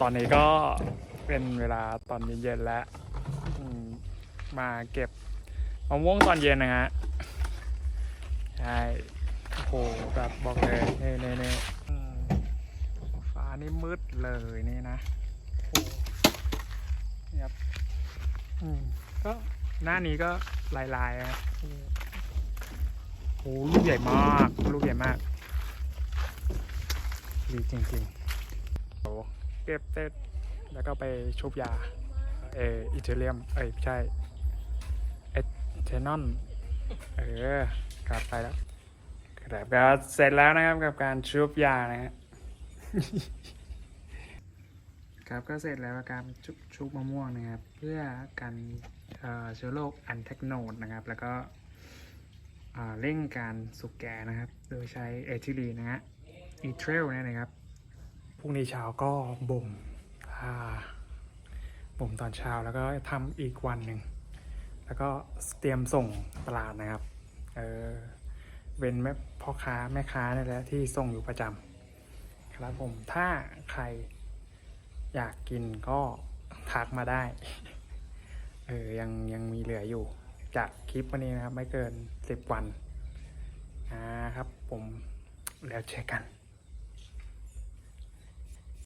ตอนนี้ก็เป็นเวลาตอนเย็นๆแล้วมาเก็บมะม่วงตอนเย็นนะฮะใช่โอ้โหแบบบอกเลยนี่นี่นี่ฟ้านี่มืดเลยนี่นะโอ้โหนี่ครับอืมก็หน้านี้ก็ลายๆครับโอ้โหลูกใหญ่มาก ลูกใหญ่มากดีจริงๆโอ้ เก็บเสร็จแล้วก็ไปชุบยาเอออิเทเลียมเอ้ยไม่ใช่เอเทนอนเออกลับไปแล้วครับก็เสร็จแล้วนะครับกับการชุบยานะฮะครับก็เสร็จแล้วกับการชุบชุบมะม่วงนะครับ เพื่อกันเชื้อโรคอันเทคโนดนะครับ แล้วก็เร่งการสุกแก่นะครับ โดยใช้เอทิลีนนะฮะอีเทรลเนี่ยนะครับ พรุ่งนี้เช้าก็บ่มอ่าบ่มตอนเช้าแล้วก็ทำอีกวันหนึ่ง แล้วก็เตรียมส่งตลาดนะครับ เออเป็นแม่พ่อค้าแม่ค้านี่แหละที่ส่งอยู่ประจำครับผมถ้าใครอยากกินก็ทักมาได้ เออยังยังมีเหลืออยู่ จากคลิปวันนี้นะครับ ไม่เกินสิบวันอ่าครับผมแล้วเจอกัน